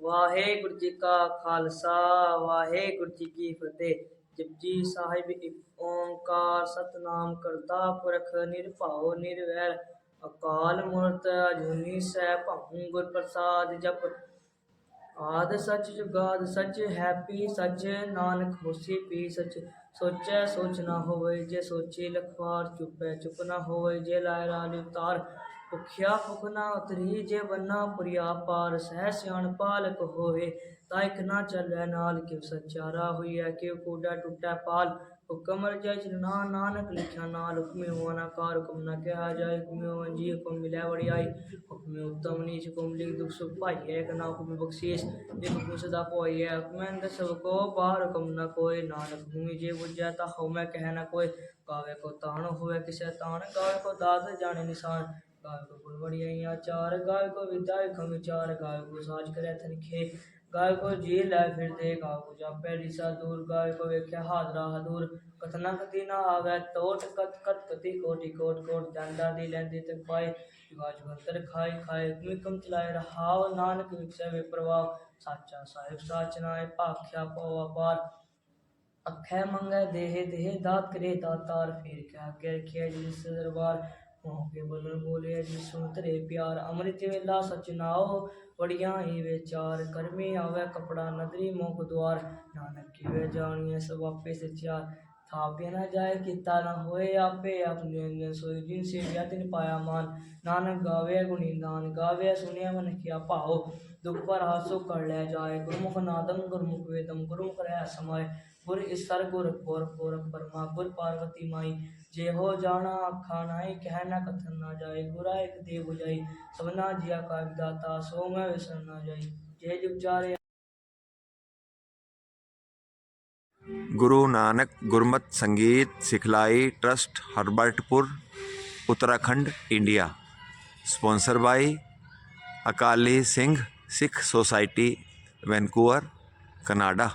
ਵਾਹਿਗੁਰੂ ਜੀ ਕਾ ਖਾਲਸਾ, ਵਾਹਿਗੁਰੂ ਜੀ ਕੀ ਫਤਿਹ। ਜਪਜੀ ਸਾਹਿਬ, ਇੱਕ ਓੰਕਾਰ ਸਤਨਾਮ ਕਰਤਾ ਪੁਰਖ ਨਿਰਭਉ ਨਿਰਵੈਰ। ਅਕਾਲ ਮੂਰਤ ਅਜੂਨੀ ਸੈਭੰ ਗੁਰ ਪ੍ਰਸਾਦ ਜਪ। ਆਦ ਸੱਚ ਜੁਗਾਦ ਸੱਚ ਹੈਪੀ ਸੱਚ, ਨਾਨਕ ਹੋਸੀ ਪੀ ਸੱਚ। ਸੋਚੈ ਸੋਚ ਨਾ ਹੋਵੇ, ਜੇ ਸੋਚੇ ਲਖਵਾਰ ਚੁਪੈ ਚੁਪ ਨਾ ਹੋਵੇ, ਜੇ ਲਾਇ ਰਾਲ ਉਤਾਰ। ਭੁਖਿਆ ਭੁਖ ਨਾ ਉਤਰੀ ਜੇ ਬੰਨਾ, ਪੁਰੀਆ ਪਾਰ ਸਹਿ ਸਿਆਣ ਪਾਲਕ ਹੋਵੇ ਤਾਂ ਇਕ ਨਾ ਚੱਲੈ ਨਾਲ, ਕਿਉ ਸਚਾਰਾ ਹੋਈਐ, ਕਿਉ ਕੂੜਾ ਟੁੱਟੈ ਪਾਲ। ਹੁਕਮ ਰਜੈ ਚਲਣਾ ਨਾਨਕ ਲਿਖਿਆ ਨਾਲ, ਹੁਕਮੇ ਹੋਣਾ ਕਾਰ ਹੁਕਮ ਨਾ ਕਿਹਾ ਜਾਏ, ਹੁਕਮੇ ਹੋਵਨ ਜੀ, ਹੁਕਮ ਮਿਲਿਆ ਵਡਿਆਈ। ਹੁਕਮੇ ਉਤਮ ਨੀਚ, ਹੁਕਮ ਲਿਖ ਦੁਖ ਸੁਖ ਭਾਈਐ, ਇੱਕ ਹੁਕਮ ਬਖਸ਼ੀਸ਼। ਇੱਕ ਹੁਕਮ ਸਦਾ ਪਾਈਐ ਹੁਕਮੈ ਅੰਦਰ ਸਭ ਕੋ ਬਾਹਰ ਹੁਕਮ ਨਾ ਕੋਏ। ਨਾਨਕ ਭੂਮੀ ਜੇ ਬੁਝੈ, ਤਾ ਹਉ ਮੈਂ ਕਹਿ ਨਾ ਕੋਏ। ਗਾਵੇ ਕੋ ਤਾਣ ਹੋਵੇ, ਕਿਸੇ ਤਾਣ, ਗਾਵੇ ਕੋ ਦਾਤ ਜਾਣੇ ਨਿਸ਼ਾਨ। गाय को गुण बढ़िया चार गाय को विदाय खम चार गाय को साज करे थन गाय को जी ला फिर दे गाय को जा पैरी सा दूर। गाय को वेख्या हाथ राह कथना कति ना आवे। तोट कत कत कति कोटि कोट कोट दंडा दी लेंदी तक पाए। गाज भंतर खाए खाए कमी चलाए रहाव नानक विक्षय वे साचा साहिब साचनाए पाख्या पवा पार। अखे मंगे देहे देह दात करे दातार। फिर क्या कर खेज दरबार। ਕੇ ਬੋਲਣ ਬੋਲੇ ਜਿਸ ਸੁਣ ਧਰੇ ਪਿਆਰ, ਅੰਮ੍ਰਿਤ ਵੇਲਾ ਸਚ ਨਾਓ ਬੜੀਆਂ ਹੀ ਵਿਚਾਰ। ਕਰਮੀ ਆਵੇ ਕਪੜਾ ਨਦਰੀ ਮੁਖ ਦੁਆਰ ਨਾਨਕ ਕੀਵੇ ਜਾਣੀਐ ਸਭ ਆਪੇ ਸਚਿਆਰ ਥਾਪਿਆ ਨਾ ਜਾਏ ਕੀਤਾ ਨਾ ਹੋਏ ਆਪੇ ਆਪਣੇ ਅੰਦਰ, ਸੋਈ ਜਿਨ ਸੇ ਵਿਆਤਿਨ ਪਾਇਆ ਮਾਨ। ਨਾਨਕ ਗਾਵੇ ਗੁਣੀ ਨਾਨ, ਗਾਵੇ ਸੁਣਿਆ ਮਨ ਕੀਆ ਭਾਓ ਦੁਖ ਪਰ ਹਾਸੋ ਕਰ ਲੈ ਜਾਏ, ਗੁਰਮੁਖ ਨਾਦੰ ਗੁਰਮੁਖ ਵੇਦੰ, ਗੁਰਮੁਖ ਰਹਿ ਸਮਾਏ। गुर ईश्वर गुर गोर गोरख परमा गुर पार्वती माई जे हो जाना आप खानाए कहना कथन ना जाए गुरा एक देव हो सबना जिया का विदाता सो मैं विसर ना जाए जय जुग गुरु Nanak Gurmat Sangeet Sikhlai trust Herbertpur Uttarakhand India sponsor by Akali Singh Sikh society Vancouver Canada